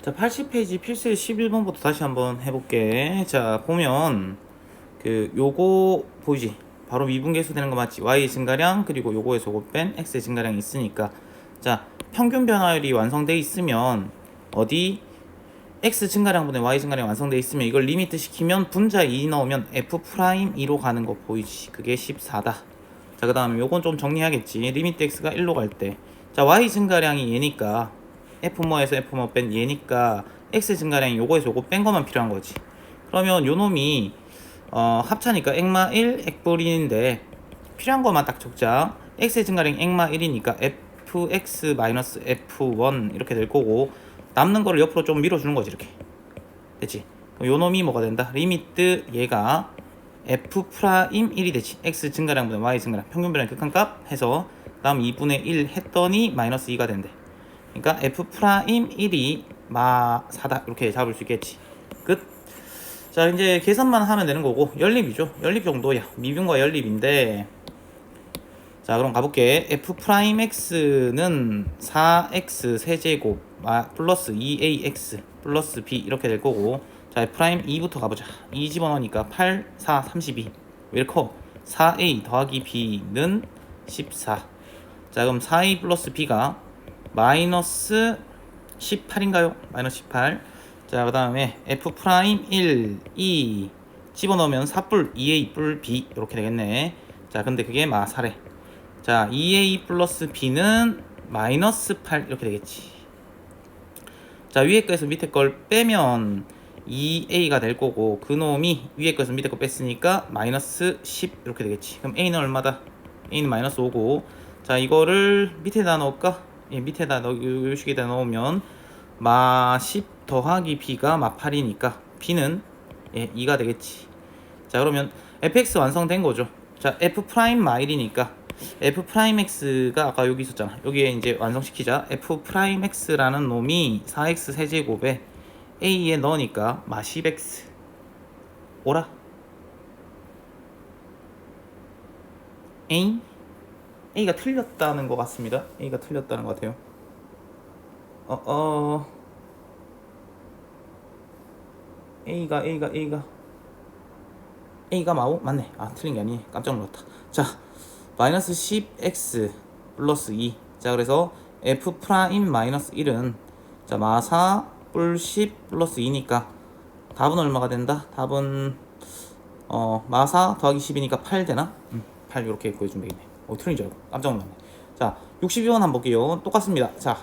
자, 80페이지 필수 11번부터 다시 한번 해볼게. 자, 보면, 그, 요거 보이지? 바로 미분계수 되는 거 맞지? y 증가량, 그리고 요거에서 요거 뺀 x의 증가량이 있으니까. 자, 평균 변화율이 완성돼 있으면, 어디? x 증가량분의 y 증가량 완성돼 있으면 이걸 리미트 시키면 분자 2 넣으면 f 프라임 2로 가는 거 보이지? 그게 14다. 자, 그 다음에 요건 좀 정리하겠지. 리미트 x가 1로 갈 때. 자, y 증가량이 얘니까, f 뭐에서 f 뭐뺀 얘니까, x 증가량이 요거에서 요거 뺀 것만 필요한 거지. 그러면 요 놈이, 어, 합차니까 액마 1, 액불인데, 필요한 것만 딱 적자. x의 증가량이 액마 1이니까 fx-f1 이렇게 될 거고, 남는 거를 옆으로 좀 밀어주는 거지, 이렇게. 됐지? 요 놈이 뭐가 된다? 리미트 얘가 f 프라임 1이 되지 x 증가량보다 y 증가량 평균 변화의 극한값 해서 다음 2분의 1 했더니 마이너스 2가 된대 그러니까 f 프라임 1이 마 4다 이렇게 잡을 수 있겠지. 끝 자 이제 계산만 하면 되는 거고 연립이죠. 연립 정도야. 미분과 연립인데. 자 그럼 가볼게. F 프라임 x는 4x 세제곱 마- 플러스 2ax 플러스 b 이렇게 될 거고. 자 프라임 2부터 가보자. 2 집어넣으니까 8 4 32 왜 이렇게 커? 4a 더하기 b는 14 자 그럼 4a 플러스 b가 마이너스 18인가요? 마이너스 18. 자, 그 다음에 f 프라임 1, 2 집어넣으면 4뿔 2a 뿔 b 이렇게 되겠네. 자, 근데 그게 마사래. 자, 2a 플러스 b는 마이너스 8 이렇게 되겠지. 자, 위에 거에서 밑에 걸 빼면 2a가 될 거고 그 놈이 위에 거에서 밑에 거 뺐으니까 마이너스 10 이렇게 되겠지. 그럼 a는 얼마다? a는 마이너스 5고 자, 이거를 밑에다 넣을까? 예, 밑에다 넣, 요, 요 식에다 넣으면 마 10 더하기 b가 마 8이니까 b는 예, 2가 되겠지. 자, 그러면 fx 완성된 거죠. 자, f 프라임 마일이니까 f 프라임 x가 아까 여기 있었잖아. 여기에 이제 완성시키자. f 프라임 x라는 놈이 4x 세제곱에 a에 넣으니까 마 10x 오라. 에잉? A가 틀렸다는 것 같습니다. A가 틀렸다는 것 같아요. 어, 어. A가, A가, A가. A가 마오? 맞네. 아, 틀린 게 아니네. 깜짝 놀랐다. 자, 마이너스 10x 플러스 2. 자, 그래서 f 프라임 마이너스 1은 자, 마사 뿔10 플러스 2니까 답은 얼마가 된다? 답은 어, 마사 더하기 10이니까 8 되나? 음, 8 이렇게 구해주면 되겠네. 어, 틀린 줄 알고 깜짝 놀랐네. 자, 62번 한번 볼게요. 똑같습니다. 자,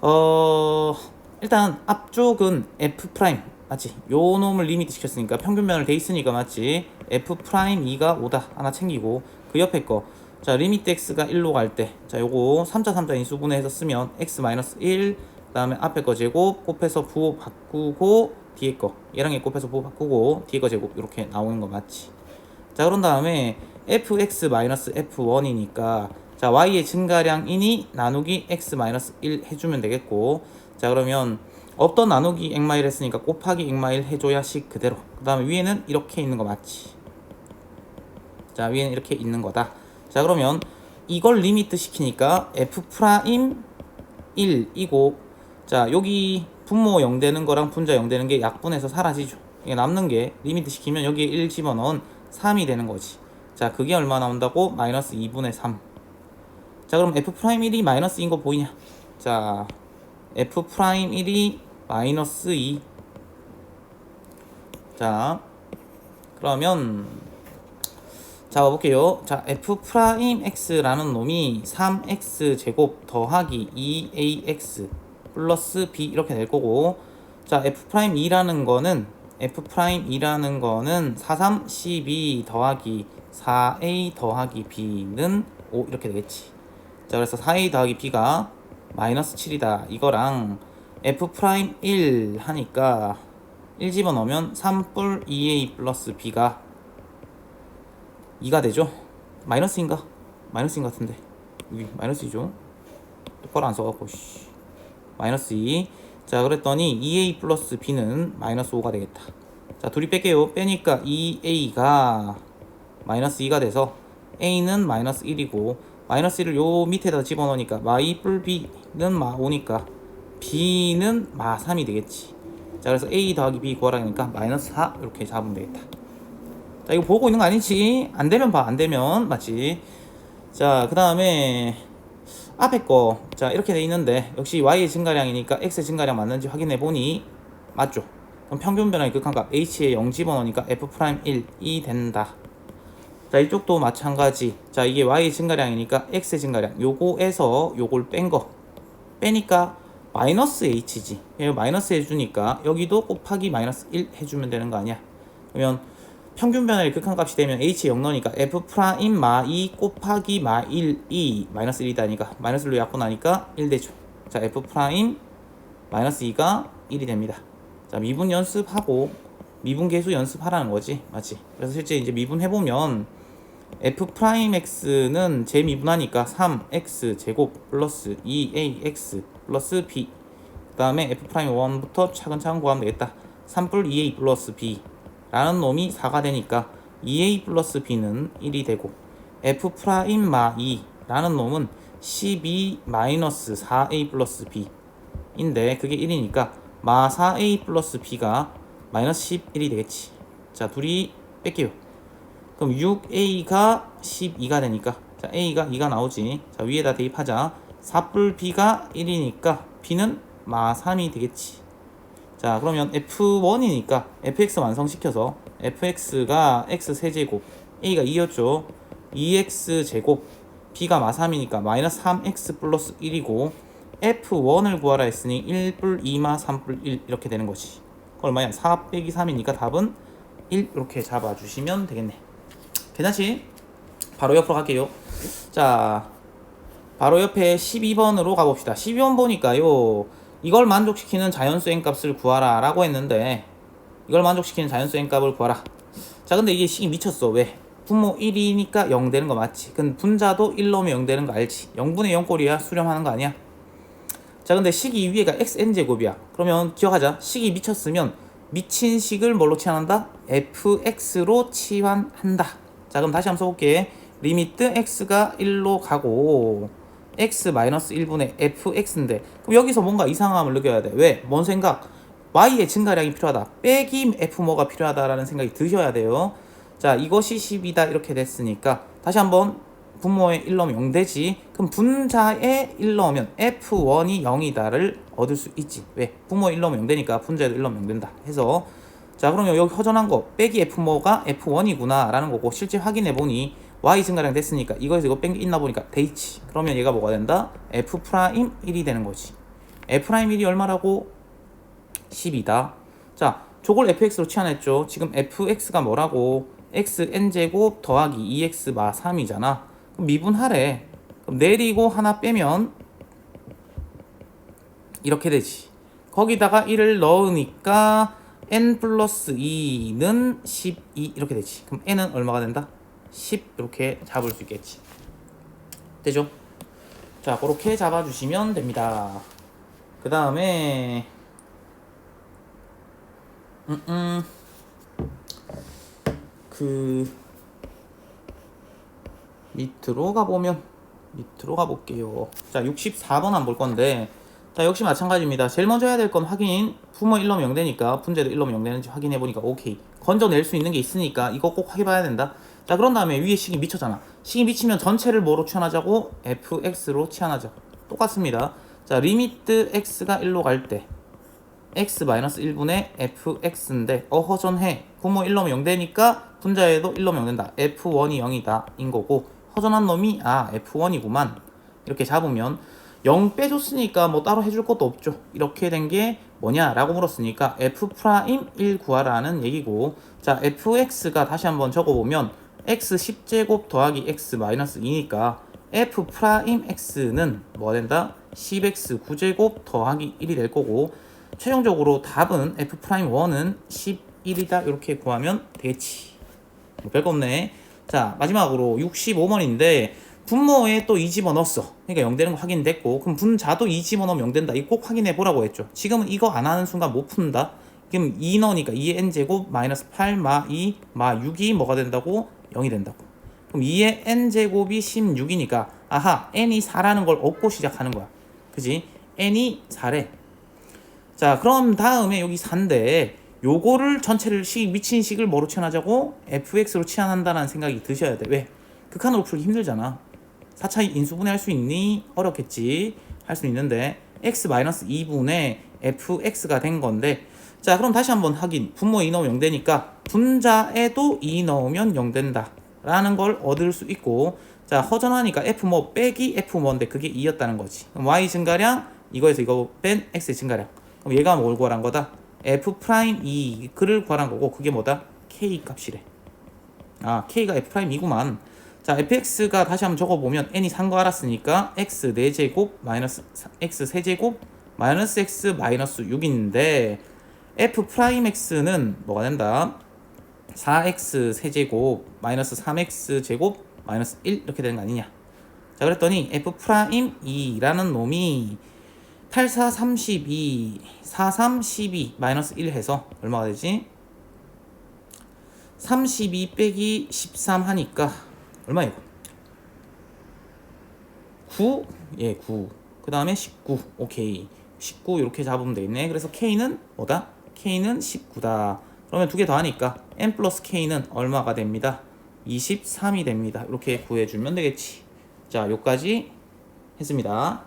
어, 일단 앞쪽은 f 프라임 맞지? 요 놈을 리미트 시켰으니까 평균 변을 돼 있으니까 맞지? f 프라임 2가 5다 하나 챙기고 그 옆에 거. 자, 리미트 x가 1로 갈 때. 자, 요거 3자 3자 인수분해해서 쓰면 x 마이너스 1 그다음에 앞에 거 제곱 곱해서 부호 바꾸고 뒤에 거 얘랑 얘 곱해서 부호 바꾸고 뒤에 거 제곱 이렇게 나오는 거 맞지? 자 그런 다음에 fx-f1이니까 자 y의 증가량이니 나누기 x-1 해주면 되겠고 자 그러면 없던 나누기 액마일 했으니까 곱하기 액마일 해줘야 식 그대로. 그 다음에 위에는 이렇게 있는 거 맞지? 자 위에는 이렇게 있는 거다. 자 그러면 이걸 리미트 시키니까 f 프라임 1이고 자 여기 분모 0 되는 거랑 분자 0 되는 게 약분해서 사라지죠. 이게 남는 게 리미트 시키면 여기에 1 집어넣은 3이 되는 거지 자 그게 얼마 나온다고? 마이너스 2분의 3 자 그럼 f 프라임 1이 마이너스인 거 보이냐? 자 f 프라임 1이 마이너스 2 자 그러면 자 볼게요. 자 f 프라임 x라는 놈이 3x 제곱 더하기 2ax 플러스 b 이렇게 될 거고 자 f 프라임 2라는 거는 f 프라임 2라는 거는 43 12 더하기 4a 더하기 b는 5 이렇게 되겠지 자 그래서 4a 더하기 b가 마이너스 7이다 이거랑 f 프라임 1 하니까 1 집어넣으면 3뿔 2a 플러스 b가 2가 되죠 마이너스인가? 마이너스인 것 같은데 마이너스이죠 똑바로 안 써갖고 씨. 마이너스 2. 자, 그랬더니 2a 플러스 b는 마이너스 5가 되겠다. 자, 둘이 뺄게요. 빼니까 2a가 마이너스 2가 돼서 a는 마이너스 1이고 마이너스 1을 요 밑에다 집어넣으니까 마2 뿔 b는 마 5니까 b는 마 3이 되겠지. 자 그래서 a 더하기 b 구하라니까 마이너스 4 이렇게 잡으면 되겠다. 자 이거 보고 있는 거 아니지? 안 되면 봐. 안 되면 맞지? 자 그 다음에 앞에 거. 자 이렇게 돼 있는데 역시 y의 증가량이니까 x 증가량 맞는지 확인해 보니 맞죠? 그럼 평균 변화의 극한값 h의 0 집어넣으니까 f'1이 된다. 자 이쪽도 마찬가지. 자 이게 y 증가량이니까 x 증가량. 요거에서 요걸 뺀 거. 빼니까 마이너스 h지. 얘 마이너스 해주니까 여기도 곱하기 마이너스 1 해주면 되는 거 아니야? 그러면 평균 변화의 극한값이 되면 h 0 넣으니까 f 프라임 마 2 곱하기 마1이 마이너스 1이다니까 마이너스 1로 약분 하니까 1 되죠. 자 f 프라임 마이너스 2가 1이 됩니다. 자 미분 연습하고 미분 계수 연습하라는 거지 맞지? 그래서 실제 이제 미분 해보면 f 프라임 x는 재미분하니까 3x 제곱 플러스 2ax 플러스 b. 그 다음에 f 프라임 1부터 차근차근 구하면 되겠다. 3뿔 2a 플러스 b 라는 놈이 4가 되니까 2a 플러스 b는 1이 되고 f 프라임 마 2 라는 놈은 12 마이너스 4a 플러스 b 인데 그게 1이니까 마 4a 플러스 b가 마이너스 11이 되겠지. 자 둘이 뺄게요. 그럼 6a가 12가 되니까 자 a가 2가 나오지. 자 위에다 대입하자. 4뿔 b가 1이니까 b는 마 3이 되겠지 자 그러면 f1이니까 fx 완성시켜서 fx가 x 세제곱 a가 2였죠. 2x 제곱 b가 마 3이니까 마이너스 3x 플러스 1이고 f1을 구하라 했으니 1뿔 2마 3뿔 1 이렇게 되는 거지. 얼마야 4 빼기 3이니까 답은 1 이렇게 잡아주시면 되겠네. 괜찮지? 바로 옆으로 갈게요. 자 바로 옆에 12번으로 가봅시다. 12번 보니까요 이걸 만족시키는 자연수 n값을 구하라 라고 했는데 이걸 만족시키는 자연수 n값을 구하라 자 근데 이게 식이 미쳤어 왜? 분모 1이니까 0 되는 거 맞지? 근데 분자도 1 넣으면 0 되는 거 알지? 0분의 0꼴이야 수렴하는 거 아니야? 자 근데 식이 위에가 xn제곱이야 그러면 기억하자 식이 미쳤으면 미친 식을 뭘로 치환한다? fx로 치환한다 자 그럼 다시 한번 써볼게 리미트 x가 1로 가고 x 마이너스 1분의 fx인데 그럼 여기서 뭔가 이상함을 느껴야 돼. 왜? 뭔 생각? y의 증가량이 필요하다. 빼기 f 뭐가 필요하다라는 생각이 드셔야 돼요. 자 이것이 10이다 이렇게 됐으니까 다시 한번 분모에 1 넣으면 0 되지. 그럼 분자에 1 넣으면 f1이 0이다를 얻을 수 있지. 왜? 분모에 1 넣으면 0 되니까 분자에도 1 넣으면 0 된다 해서. 자 그러면 여기 허전한 거. 빼기 f 뭐가 f1이구나 라는 거고 실제 확인해 보니 y 증가량 됐으니까 이거에서 이거 뺀 게 있나 보니까 돼 있지 그러면 얘가 뭐가 된다? f 프라임 1이 되는 거지 f 프라임 1이 얼마라고? 10이다 자 저걸 fx로 치환했죠 지금 fx가 뭐라고? xn제곱 더하기 2x 마 3이잖아 그럼 미분하래 그럼 내리고 하나 빼면 이렇게 되지 거기다가 1을 넣으니까 n 플러스 2는 12 이렇게 되지 그럼 n은 얼마가 된다? 10 이렇게 잡을 수 있겠지. 되죠? 자 그렇게 잡아주시면 됩니다. 그 다음에 음, 그 밑으로 가보면 밑으로 가볼게요. 자 64번 한볼 건데 자 역시 마찬가지입니다. 제일 먼저 해야 될 건 확인. 부모 1놈 0 되니까 분자도 1놈 0 되는지 확인해 보니까 오케이. 건져낼 수 있는 게 있으니까 이거 꼭 확인해봐야 된다 자 그런 다음에 위에 식이 미쳤잖아. 식이 미치면 전체를 뭐로 치환하자고? Fx로 치환하자. 똑같습니다. 자 리미트 x가 1로 갈 때 x-1분의 fx인데 어 허전해. 부모 1놈 0 되니까 분자에도 1놈 0 된다. F1이 0이다. 인 거고. 허전한 놈이 아 f1이구만. 이렇게 잡으면 0 빼줬으니까 뭐 따로 해줄 것도 없죠. 이렇게 된 게 뭐냐라고 물었으니까 f 프라임 1 구하라는 얘기고. 자 fx가 다시 한번 적어보면 x 10제곱 더하기 x 마이너스 2니까 f 프라임 x는 뭐가 된다? 10x 9제곱 더하기 1이 될 거고 최종적으로 답은 f 프라임 1은 11이다. 이렇게 구하면 되겠지. 뭐 별거 없네. 자 마지막으로 65번인데 분모에 또 2 집어넣었어. 그러니까 0 되는 거 확인됐고 그럼 분자도 2 집어넣으면 0 된다. 이거 꼭 확인해 보라고 했죠. 지금은 이거 안 하는 순간 못 푼다. 그럼 2 넣으니까 2의 n제곱 마이너스 8 마 2, 마 6이 뭐가 된다고? 0이 된다고 그럼 2의 n제곱이 16이니까 아하 n이 4라는 걸 얻고 시작하는 거야 그지? n이 4래 자, 그럼 다음에 여기 4인데 요거를 전체를 식 미친 식을 뭐로 치환하자고 fx로 치환한다는 생각이 드셔야 돼. 왜? 극한으로 풀기 힘들잖아. 4차 인수분해 할 수 있니? 어렵겠지. 할 수 있는데 x-2분의 fx가 된 건데 자 그럼 다시 한번 확인. 분모 2 넣으면 0 되니까 분자에도 2 넣으면 0 된다. 라는 걸 얻을 수 있고 자 허전하니까 f 뭐 빼기 f 뭐인데 그게 2였다는 거지. y 증가량 이거에서 이거 뺀 x 증가량. 그럼 얘가 뭘 구하란 거다? F 프라임 2 그를 구하란 거고 그게 뭐다? K 값이래. 아 k가 f 프라임 2구만. 자 fx가 다시 한번 적어보면 n이 산거 알았으니까 x 4제곱 마이너스 사- x 세제곱 마이너스 x 마이너스 6인데 f 프라임 x는 뭐가 된다 4x 세제곱 마이너스 3x 제곱 마이너스 1 이렇게 되는 거 아니냐 자 그랬더니 f 프라임 2라는 놈이 84 32 43 12 마이너스 1 해서 얼마가 되지 32 빼기 13 하니까 얼마예요? 9? 예, 9. 그 다음에 19. 오케이. 19 이렇게 잡으면 되겠네. 그래서 K는 뭐다? K는 19다. 그러면 두 개 더 하니까 n 플러스 K는 얼마가 됩니다? 23이 됩니다. 이렇게 구해주면 되겠지. 자, 요까지 했습니다.